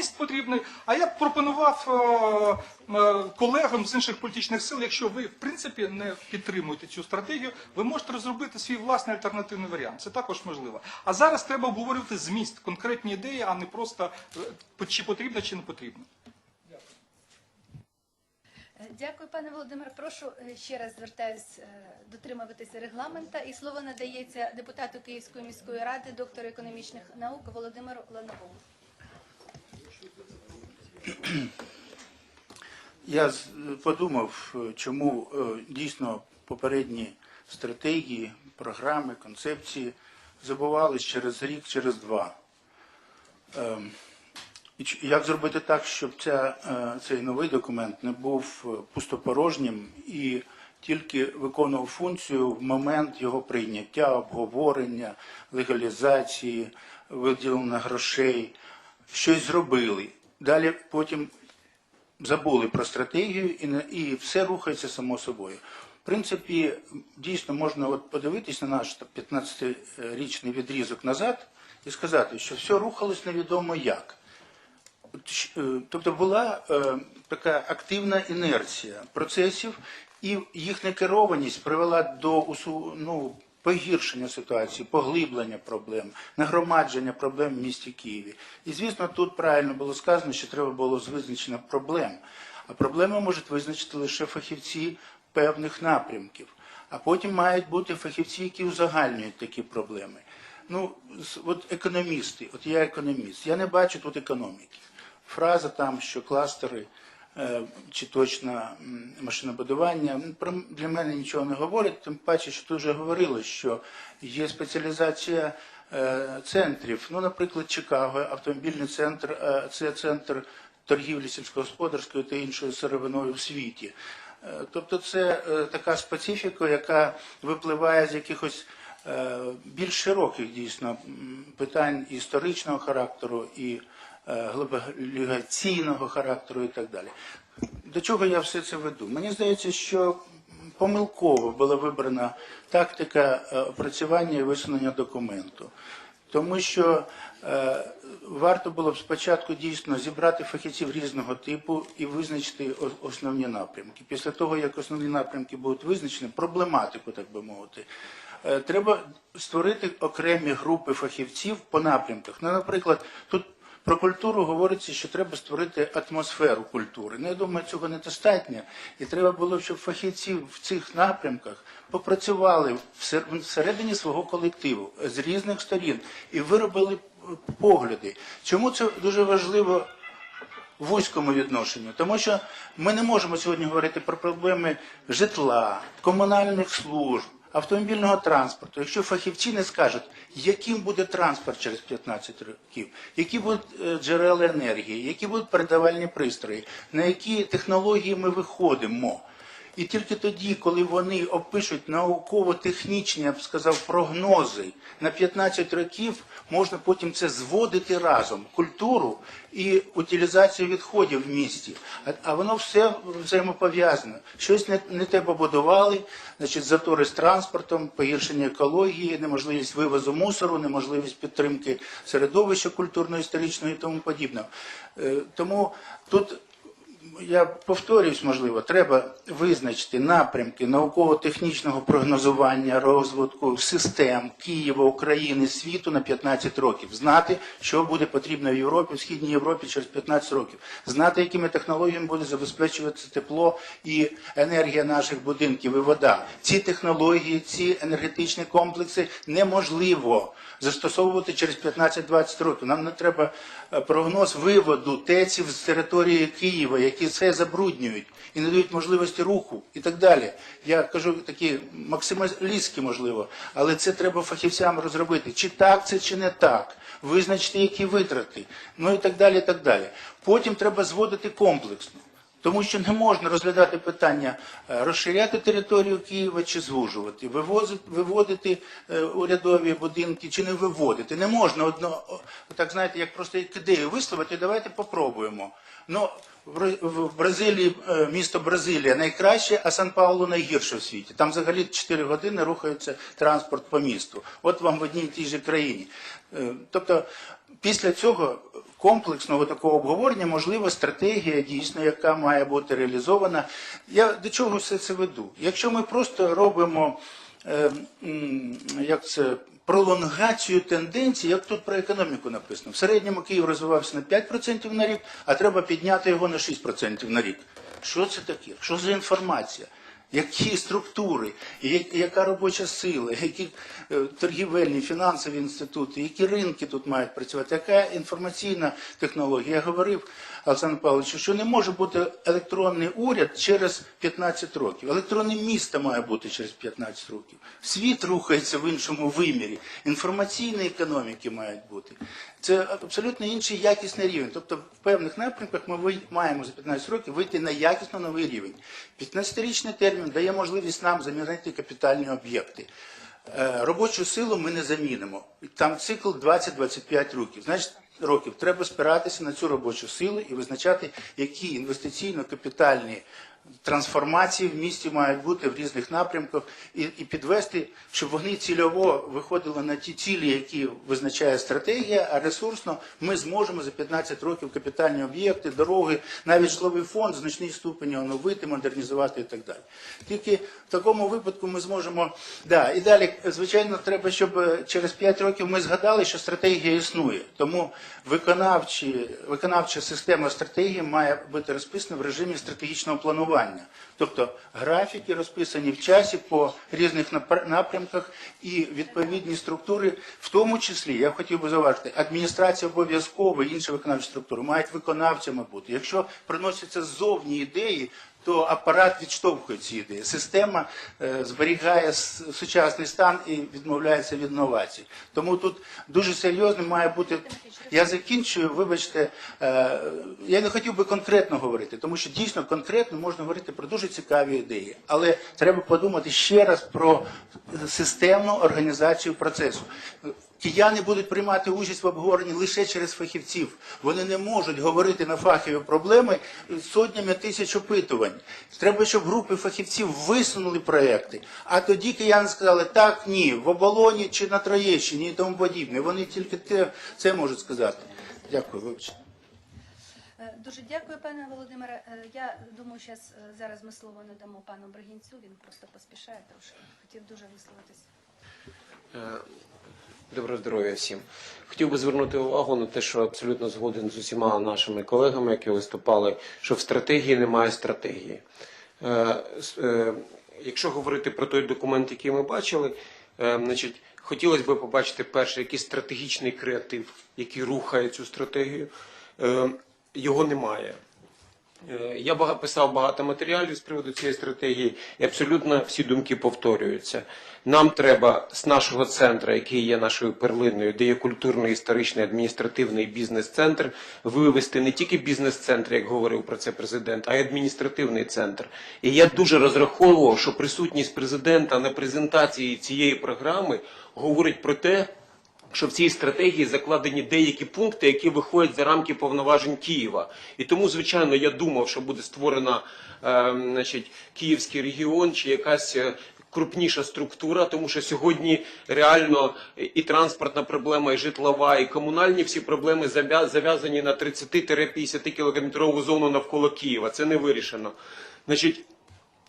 зміст потрібний. А я б пропонував е, е, колегам з інших політичних сил, якщо ви в принципі не підтримуєте цю стратегію, ви можете розробити свій власний альтернативний варіант. Це також можливо. А зараз треба обговорювати зміст, конкретні ідеї, а не просто е, чи потрібно, чи не потрібно. Дякую, пане Володимир. Прошу ще раз звертаюсь дотримуватися регламента. І слово надається депутату Київської міської ради, доктору економічних наук Володимиру Лановому. Я подумав, чому е, дійсно попередні стратегії, програми, концепції забувались через рік, через два. Ем, як зробити так, щоб ця, е, цей новий документ не був е, пустопорожнім і тільки виконував функцію в момент його прийняття, обговорення, легалізації, виділення грошей, щось зробили. Далі потім забули про стратегію і, і все рухається само собою. В принципі, дійсно можна от подивитись на наш 15-річний відрізок назад і сказати, що все рухалось невідомо як. Е, Тобто була е, така активна інерція процесів, і їхня керованість привела до ну, погіршення ситуації, поглиблення проблем, нагромадження проблем в місті Києві. І звісно, тут правильно було сказано, що треба було з визначення проблем. А проблеми можуть визначити лише фахівці певних напрямків. А потім мають бути фахівці, які узагальнюють такі проблеми. Ну, от економісти, от я економіст, я не бачу тут економіки. Фраза там, що кластери чи точно машинобудування про- для мене нічого не говорить, тим паче, що тут вже говорили, що є спеціалізація е, центрів. Ну, наприклад, Чикаго, автомобільний центр, е, це центр торгівлі сільськогосподарською та іншою сировиною в світі. Е, Тобто це е, така специфіка, яка випливає з якихось е, більш широких дійсно питань історичного характеру і е, глобалігаційного характеру і так далі. До чого я все це веду? Мені здається, що помилково була вибрана тактика е, опрацювання і висунення документу. Тому що е, варто було б спочатку дійсно зібрати фахівців різного типу і визначити основні напрямки. Після того, як основні напрямки будуть визначені, проблематику, так би мовити, е, треба створити окремі групи фахівців по напрямках. Ну, наприклад, тут про культуру говориться, що треба створити атмосферу культури. Ну, я думаю, цього недостатньо. І треба було, щоб фахівці в цих напрямках попрацювали всередині свого колективу з різних сторін і виробили е, погляди. Чому це дуже важливо вузькому відношенню, тому що ми не можемо сьогодні говорити про проблеми житла, комунальних служб, автомобільного транспорту. Якщо фахівці не скажуть, яким буде транспорт через 15 років, які будуть е, джерела енергії, які будуть передавальні пристрої, на які технології ми виходимо. І тільки тоді, коли вони опишуть науково-технічні, я б сказав, прогнози на 15 років, можна потім це зводити разом культуру і утилізацію відходів в місті. А, а воно все взаємопов'язане. Щось не, не те побудували, значить, затори з транспортом, погіршення екології, неможливість вивозу мусору, неможливість підтримки середовища культурно-історичного і тому подібного. Е, Тому тут я повторюсь, можливо, треба визначити напрямки науково-технічного прогнозування розвитку систем Києва, України, світу на 15 років, знати, що буде потрібно в Європі, в Східній Європі через 15 років, знати, якими технологіями буде забезпечуватися тепло і енергія наших будинків і вода. Ці технології, ці енергетичні комплекси неможливо застосовувати через 15-20 років. Нам не треба е, прогноз виводу теців з території Києва, які все забруднюють і не дають можливості руху і так далі. Я кажу такі максималістські, можливо, але це треба фахівцям розробити. Чи так це, чи не так, визначити, які витрати, ну і так далі. і так далі. Потім треба зводити комплексно. Тому що не можна розглядати питання е, розширяти територію Києва чи звужувати, вивозити, виводити е, урядові будинки чи не виводити. Не можна одно, так знаєте, як просто ідею висловити, давайте попробуємо. Ну, в Бразилії, е, місто Бразилія найкраще, а Сан-Паулу найгірше в світі. Там взагалі 4 години рухається транспорт по місту. От вам в одній і тій же країні. Тобто, після цього комплексного такого обговорення можлива стратегія, дійсно, яка має бути реалізована. Я до чого все це веду? Якщо ми просто робимо е, як це, пролонгацію тенденцій, як тут про економіку написано. В середньому Київ розвивався на 5% на рік, а треба підняти його на 6% на рік. Що це таке? Що за інформація? Які структури, яка робоча сила, які е, торгівельні, фінансові інститути, які ринки тут мають працювати, яка інформаційна технологія? Я говорив Олександр Павлович, що не може бути електронний уряд через 15 років. Електронне місто має бути через 15 років. Світ рухається в іншому вимірі. Інформаційні економіки мають бути. Це абсолютно інший якісний рівень. Тобто в певних напрямках ми вий- маємо за 15 років вийти на якісно новий рівень. 15-річний термін дає можливість нам замінити капітальні об'єкти. Е, Робочу силу ми не замінимо. Там цикл 20-25 років. Значить, років. Треба спиратися на цю робочу силу і визначати, які інвестиційно-капітальні трансформації в місті мають бути в різних напрямках, і, і підвести, щоб вони цільово виходили на ті цілі, які визначає стратегія, а ресурсно ми зможемо за 15 років капітальні об'єкти, дороги, навіть житловий фонд, значний ступені оновити, модернізувати і так далі. Тільки в такому випадку ми зможемо. Да, і далі, звичайно, треба, щоб е, через 5 років ми згадали, що стратегія існує. Тому виконавчі, виконавча система стратегії має бути розписана в режимі стратегічного планування. Тобто графіки розписані в часі по різних напр- напрямках і відповідні структури, в тому числі, я хотів би зауважити, адміністрація обов'язково і інші виконавчі структури мають виконавцями бути. Якщо приносяться ззовні ідеї, то апарат відштовхує ці ідеї. Система е, зберігає сучасний стан і відмовляється від новацій. Тому тут дуже серйозно має бути. Я закінчую, вибачте, е, я не хотів би конкретно говорити, тому що дійсно конкретно можна говорити про дуже цікаві ідеї. Але треба подумати ще раз про системну організацію процесу. Кияни будуть приймати участь в обговоренні лише через фахівців. Вони не можуть говорити на фахові проблеми сотнями тисяч опитувань. Треба, щоб групи фахівців висунули проекти. А тоді кияни сказали так, ні, в оболоні чи на Троєщині і тому подібне. Вони тільки те, це можуть сказати. Дякую, вибачте. Е, Дуже дякую, пане Володимире. Е, Я думаю, щас, е, зараз ми слово надамо пану Брагінцю. Він просто поспішає трошки. Хотів дуже висловитись. Доброго здоров'я всім. Хотів би звернути увагу на те, що абсолютно згоден з усіма нашими колегами, які виступали, що в стратегії немає стратегії. Е, е, Якщо говорити про той документ, який ми бачили, е, значить, хотілося б побачити перше якийсь стратегічний креатив, який рухає цю стратегію. Е, Його немає. Е, Я писав багато матеріалів з приводу цієї стратегії, і абсолютно всі думки повторюються. Нам треба з нашого центру, який є нашою перлиною, де є культурний, історичний, адміністративний бізнес-центр, вивести не тільки бізнес-центр, як говорив про це президент, а й адміністративний центр. І я дуже розраховував, що присутність президента на презентації цієї програми говорить про те, що в цій стратегії закладені деякі пункти, які виходять за рамки повноважень Києва. І тому, звичайно, я думав, що буде створена е, значить, Київський регіон чи якась. е, Крупніша структура, тому що сьогодні реально і транспортна проблема, і житлова, і комунальні всі проблеми зав'я- зав'язані на 30-50 кілометрову зону навколо Києва. Це не вирішено. Значить,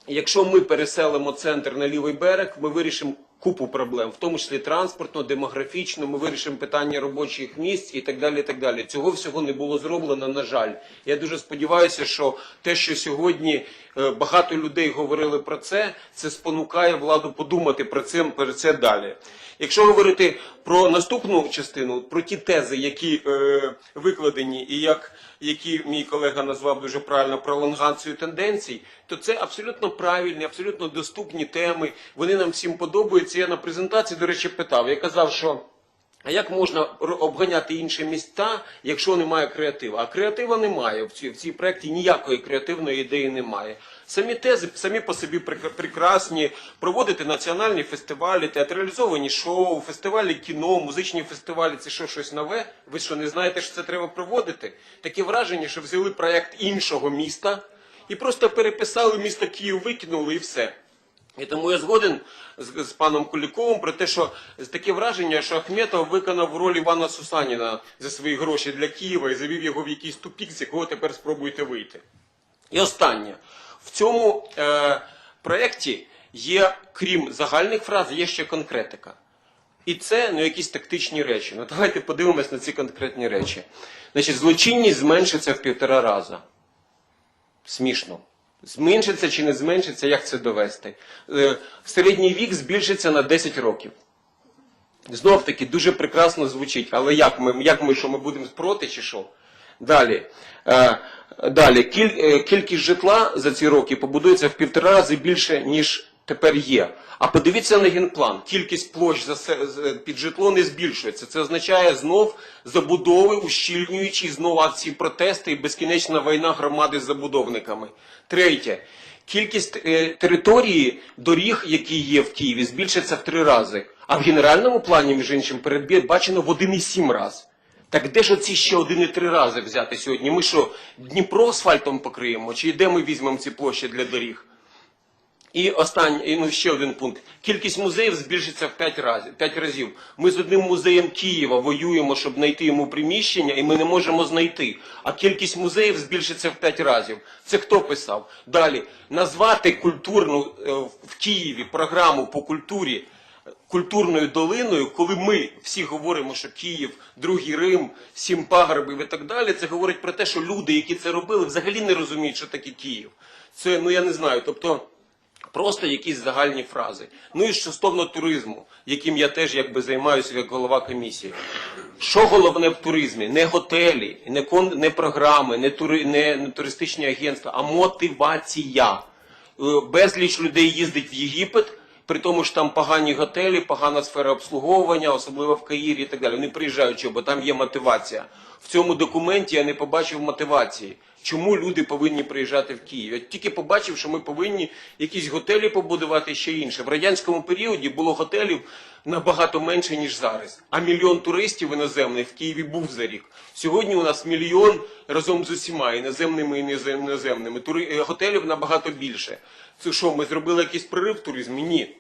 Якщо ми переселимо центр на лівий берег, ми вирішимо купу проблем, в тому числі транспортно, демографічно, ми вирішимо питання робочих місць і так далі. І так далі. Цього всього не було зроблено, на жаль. Я дуже сподіваюся, що те, що сьогодні е, багато людей говорили про це, це спонукає владу подумати про це, про це далі. Якщо говорити про наступну частину, про ті тези, які е, викладені, і як які мій колега назвав дуже правильно пролонгацію тенденцій, то це абсолютно правильні, абсолютно доступні теми. Вони нам всім подобаються. Я на презентації, до речі, питав. Я казав, що А як можна обганяти інші міста, якщо немає креативу? А креатива немає в цій, в цій проєкті ніякої креативної ідеї немає. Самі тези самі по собі прекрасні. Проводити національні фестивалі, театралізовані шоу, фестивалі кіно, музичні фестивалі це що щось нове? Ви що не знаєте, що це треба проводити? Таке враження, що взяли проєкт іншого міста і просто переписали місто Київ, викинули і все. І тому я згоден з, з паном Куліковим про те, що таке враження, що Ахметов виконав роль Івана Сусаніна за свої гроші для Києва і завів його в якийсь тупік, з якого тепер спробуєте вийти. І останнє. В цьому е, проєкті є, крім загальних фраз, є ще конкретика. І це ну, якісь тактичні речі. Ну давайте подивимось на ці конкретні речі. Значить, злочинність зменшиться в півтора рази. Смішно. Зменшиться чи не зменшиться, як це довести? Е, Середній вік збільшиться на 10 років. Знов таки дуже прекрасно звучить, але як ми, як ми що ми будемо проти чи що? Далі. Е, далі. Е, кількість житла за ці роки побудується в півтора рази більше, ніж тепер є. А подивіться на генплан. Кількість площ се- під житло не збільшується. Це означає знов забудови, ущільнюючі, знов акції протести і безкінечна війна громади з забудовниками. Третє. Кількість е, території доріг, які є в Києві, збільшиться в три рази. А в генеральному плані, між іншим, передбачено в 1,7 раз. Так де ж оці ще один і три рази взяти сьогодні? Ми що, Дніпро асфальтом покриємо? Чи де ми візьмемо ці площі для доріг? І останній, ну ще один пункт. Кількість музеїв збільшиться в 5 разів. 5 разів. Ми з одним музеєм Києва воюємо, щоб знайти йому приміщення, і ми не можемо знайти. А кількість музеїв збільшиться в 5 разів. Це хто писав? Далі назвати культурну е, в Києві програму по культурі культурною долиною, коли ми всі говоримо, що Київ, другий Рим, сім пагорбів і так далі, це говорить про те, що люди, які це робили, взагалі не розуміють, що таке Київ. Це ну я не знаю. Тобто. Просто якісь загальні фрази. Ну і стосовно туризму, яким я теж якби займаюся як голова комісії. Що головне в туризмі? Не готелі, не, кон, не програми, не, тури, не, не туристичні агентства, а мотивація. Е, Безліч людей їздить в Єгипет, при тому ж там погані готелі, погана сфера обслуговування, особливо в Каїрі і так далі. Вони приїжджають, бо там є мотивація. В цьому документі я не побачив мотивації. Чому люди повинні приїжджати в Київ? Я тільки побачив, що ми повинні якісь готелі побудувати ще інше. В радянському періоді було готелів набагато менше, ніж зараз. А мільйон туристів іноземних в Києві був за рік. Сьогодні у нас мільйон разом з усіма іноземними і іноземними. Тури... Готелів набагато більше. Це що, ми зробили якийсь прорив в туризмі? Ні.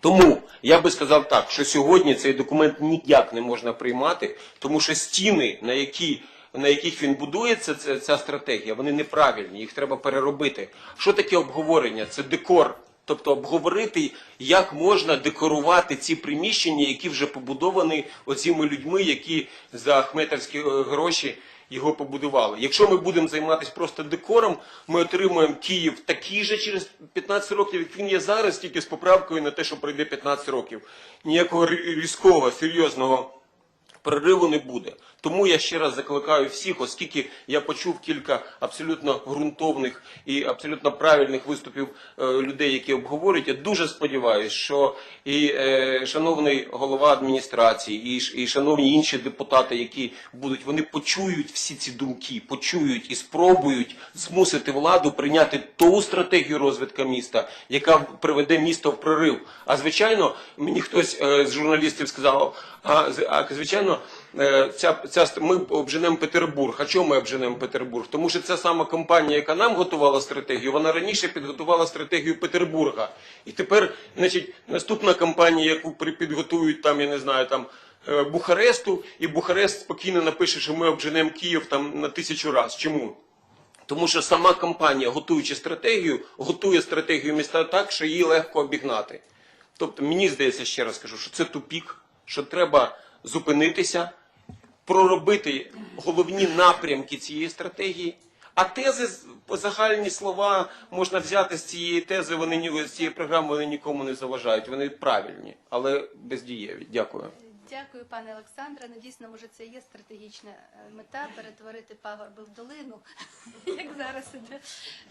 Тому я би сказав так, що сьогодні цей документ ніяк не можна приймати, тому що стіни, на які на яких він будується, ця, ця стратегія, вони неправильні, їх треба переробити. Що таке обговорення? Це декор. Тобто обговорити, як можна декорувати ці приміщення, які вже побудовані оціми людьми, які за ахметовські е, гроші його побудували. Якщо ми будемо займатися просто декором, ми отримуємо Київ такий же через 15 років, як він є зараз, тільки з поправкою на те, що пройде 15 років. Ніякого різкого, серйозного прориву не буде. Тому я ще раз закликаю всіх, оскільки я почув кілька абсолютно ґрунтовних і абсолютно правильних виступів е, людей, які обговорюють. Я дуже сподіваюся, що і е, шановний голова адміністрації, і, шановні інші депутати, які будуть, вони почують всі ці думки, почують і спробують змусити владу прийняти ту стратегію розвитку міста, яка приведе місто в прорив. А звичайно, мені хтось е, з журналістів сказав, а, звичайно, ця, ця ст- ми обженемо Петербург. А чому ми обженемо Петербург? Тому що ця сама компанія, яка нам готувала стратегію, вона раніше підготувала стратегію Петербурга. І тепер, значить, наступна компанія, яку підготують там, я не знаю, там. е, Бухаресту, і Бухарест спокійно напише, що ми обженемо Київ там на тисячу раз. Чому? Тому що сама компанія, готуючи стратегію, готує стратегію міста так, що її легко обігнати. Тобто, мені здається, ще раз кажу, що це тупік, що треба зупинитися, проробити головні напрямки цієї стратегії. А тези, загальні слова можна взяти з цієї тези, вони ні- з цієї програми вони нікому не заважають. Вони правильні, але бездієві. Дякую. Дякую, пане Олександре. Ну, дійсно, може, це є стратегічна е, мета перетворити пагорби в долину, як зараз іде.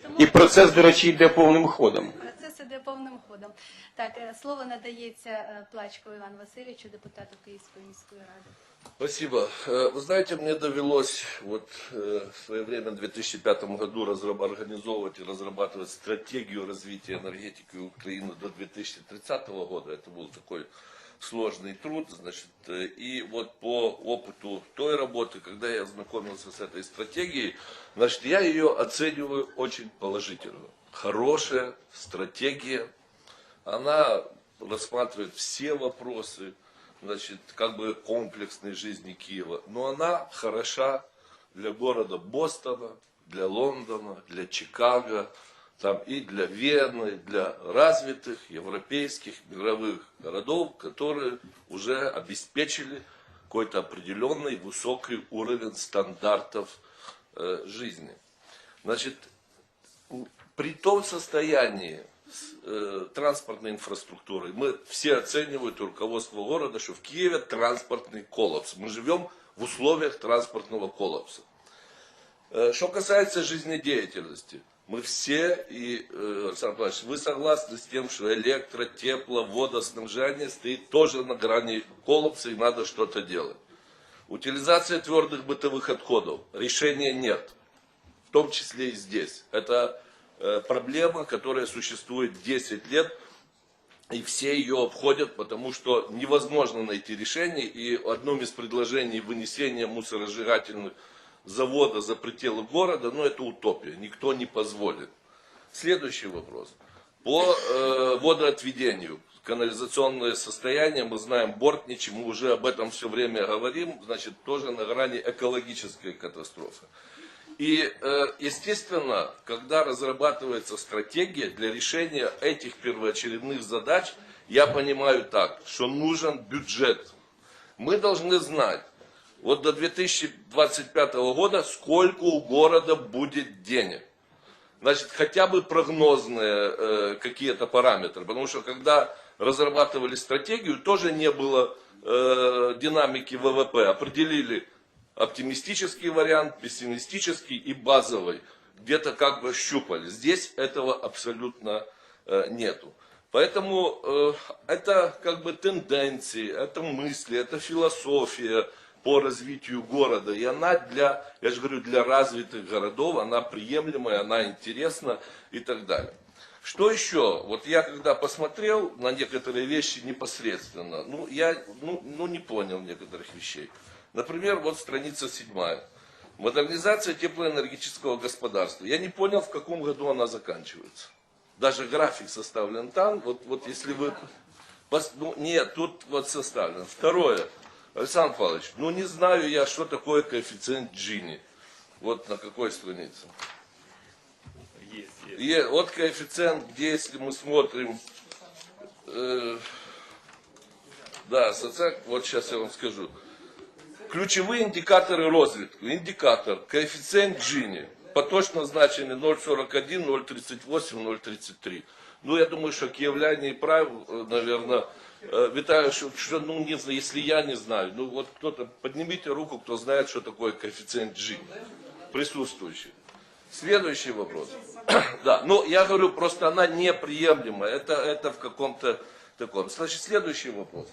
Тому І процес, до речі, йде повним ходом. процес іде повним ходом. Так, е, слово надається е, Плачкову Івану Васильовичу, депутату Київської міської ради. Спасибо. Э, Вы знаете, мне довелось вот э, в свое время, в 2005 году, разраб- организовывать и разрабатывать стратегию развития энергетики Украины до 2030 года. Это был такой сложный труд, значит, э, и вот по опыту той работы, когда я ознакомился с этой стратегией, значит, я ее оцениваю очень положительно. Хорошая стратегия, она рассматривает все вопросы, значит, как бы комплексной жизни Киева. Но она хороша для города Бостона, для Лондона, для Чикаго, там и для Вены, для развитых европейских мировых городов, которые уже обеспечили какой-то определенный высокий уровень стандартов э, жизни. Значит, при том состоянии транспортной инфраструктуры, мы все оценивают, руководство города, что в Киеве транспортный коллапс. Мы живем в условиях транспортного коллапса. Э, Что касается жизнедеятельности, мы все, и, э, Александр Павлович, вы согласны с тем, что электро, тепло, водоснабжение стоит тоже на грани коллапса и надо что-то делать. Утилизация твердых бытовых отходов. Решения нет. В том числе и здесь. Это э, проблема, которая существует 10 лет, и все ее обходят, потому что невозможно найти решение. И одном из предложений вынесения мусоросжигательных завода за пределы города, ну это утопия, никто не позволит. Следующий вопрос. По э, водоотведению. Канализационное состояние, мы знаем, Бортничи, мы уже об этом все время говорим, значит, тоже на грани экологической катастрофы. И, э, естественно, когда разрабатывается стратегия для решения этих первоочередных задач, я понимаю так, что нужен бюджет. Мы должны знать, вот до 2025 года сколько у города будет денег. Значит, хотя бы прогнозные э, какие-то параметры. Потому что когда разрабатывали стратегию, тоже не было э, динамики ВВП. Определили оптимистический вариант, пессимистический и базовый. Где-то как бы щупали. Здесь этого абсолютно э, нету. Поэтому э, это как бы тенденции, это мысли, это философия по развитию города. И она для, я же говорю, для развитых городов, она приемлемая, она интересна и так далее. Что еще? Вот я когда посмотрел на некоторые вещи непосредственно, ну, я ну, ну, не понял некоторых вещей. Например, вот страница седьмая. Модернизация теплоэнергетического господарства. Я не понял, в каком году она заканчивается. Даже график составлен там. Вот, вот если вы... Ну, нет, тут вот составлен. Второе. Александр Павлович, ну не знаю я, что такое коэффициент Джини. Вот на какой странице? Е- вот коэффициент, где если мы смотрим, э, да, соци- вот сейчас я вам скажу. Ключевые индикаторы розвитку. Индикатор, коэффициент Джини. Поточно значение 0,41, 0,38, 0,33. Ну, я думаю, что киевляне и прав, наверное, Виталий, что, что, ну, не знаю, если я не знаю, ну, вот кто-то, поднимите руку, кто знает, что такое коэффициент Джини. Присутствующий. Следующий вопрос. да, ну, я говорю, просто она неприемлема. Это, это в каком-то таком. Значит, следующий вопрос.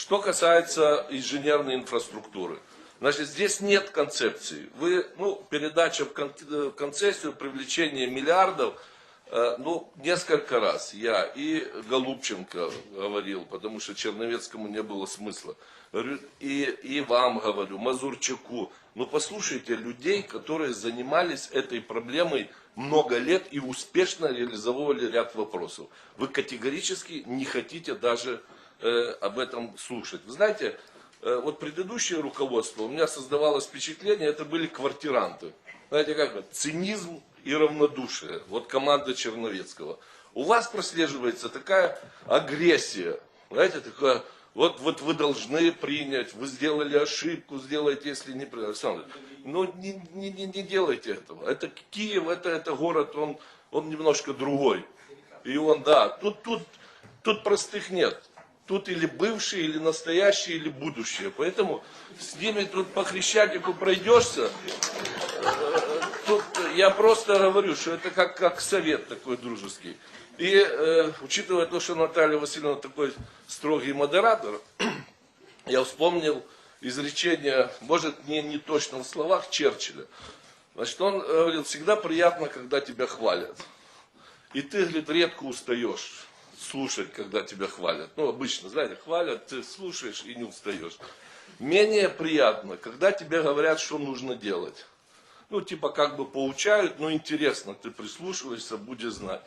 Э, Что касается инженерной инфраструктуры. Значит, здесь нет концепции. Вы, ну, передача в в концессию, привлечение миллиардов, э, ну, несколько раз я и Голубченко говорил, потому что Черновецкому не было смысла. И, и вам говорю, Мазурчаку, ну послушайте людей, которые занимались этой проблемой много лет и успешно реализовывали ряд вопросов. Вы категорически не хотите даже э, об этом слушать. Вы знаете, э, вот предыдущее руководство, у меня создавалось впечатление, это были квартиранты. Знаете, как это? Цинизм и равнодушие. Вот команда Черновецкого. У вас прослеживается такая агрессия. Знаете, такая, вот, вот вы должны принять, вы сделали ошибку, сделайте, если не приняли. Александр, ну не, не, не, не делайте этого. Это Киев, это, это город, он, он немножко другой. И он, да, тут, тут, тут простых нет. Тут или бывшие, или настоящие, или будущее. Поэтому с ними тут по Хрещатику пройдешься, Тут я просто говорю, что это как, как совет такой дружеский. И э, учитывая то, что Наталья Васильевна такой строгий модератор, я вспомнил изречение, может, не, не точно в словах Черчилля. Значит, он говорил, всегда приятно, когда тебя хвалят. И ты, говорит, редко устаешь слушать, когда тебя хвалят. Ну, обычно, знаете, хвалят, ты слушаешь и не устаешь. Менее приятно, когда тебе говорят, что нужно делать ну, типа, как бы поучают, но интересно, ты прислушиваешься, будешь знать.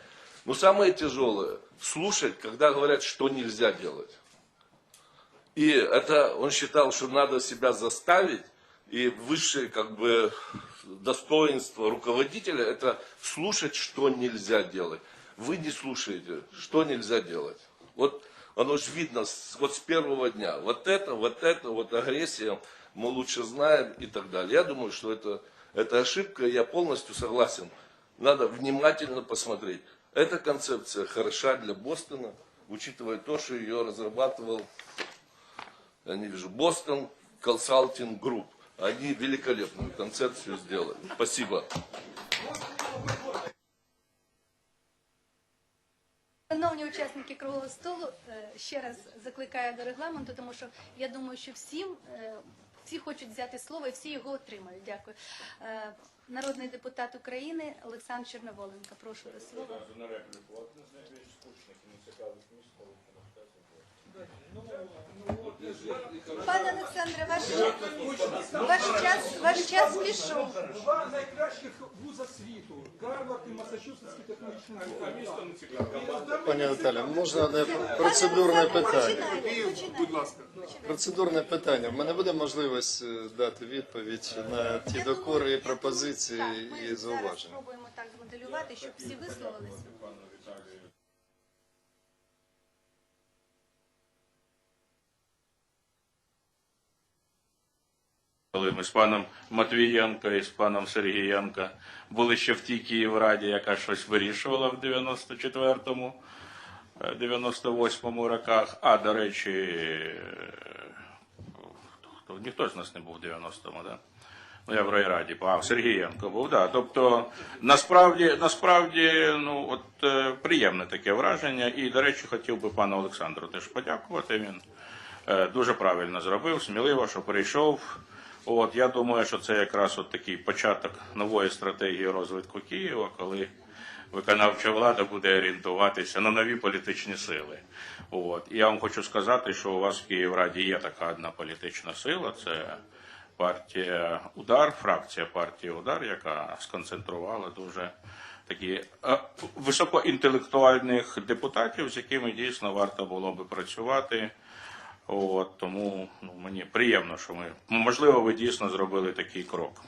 Но самое тяжелое, слушать, когда говорят, что нельзя делать. И это, он считал, что надо себя заставить, и высшее, как бы, достоинство руководителя, это слушать, что нельзя делать. Вы не слушаете, что нельзя делать. Вот оно же видно вот с первого дня. Вот это, вот это, вот агрессия, мы лучше знаем и так далее. Я думаю, что это, это ошибка, я полностью согласен. Надо внимательно посмотреть. Эта концепция хороша для Бостона, учитывая то, что ее разрабатывал, я не вижу, Бостон Consulting Group. Они великолепную концепцию сделали. Спасибо. Учасники круглого столу, е, ще раз закликаю до регламенту, тому що я думаю, що всім е, всі хочуть взяти слово і всі його отримають. Дякую. Е, Народний депутат України Олександр Черноволенко. Прошу до слова. Пане Олександре, ваш, ваш час ваш час пішов. Два найкращих вуза світу Гарвард і Масачусетський технологічний університет. Пані Наталя, можна одне процедурне питання? Будь ласка. Процедурне питання. В мене буде можливість е, дати відповідь на ті докори, пропозиції і Ми зауваження. спробуємо так змоделювати, щоб всі висловилися. Коли ми з паном Матвієнко і з паном Сергієнко були ще в тій Київраді, яка щось вирішувала в 94-му, е, 98-му роках. А, до речі, е, хто, ніхто з нас не був в 90-му, да? Ну, я в райраді, а Сергієнко був, да. Тобто, насправді, насправді, ну, от е, приємне таке враження. І, до речі, хотів би пану Олександру теж подякувати. Він е, дуже правильно зробив, сміливо, що прийшов. От я думаю, що це якраз от такий початок нової стратегії розвитку Києва, коли виконавча влада буде орієнтуватися на нові політичні сили. От я вам хочу сказати, що у вас в Київраді є така одна політична сила. Це партія Удар, фракція партії Удар, яка сконцентрувала дуже такі е, високоінтелектуальних депутатів, з якими дійсно варто було би працювати. От тому ну, мені приємно, що ми можливо ви дійсно зробили такий крок.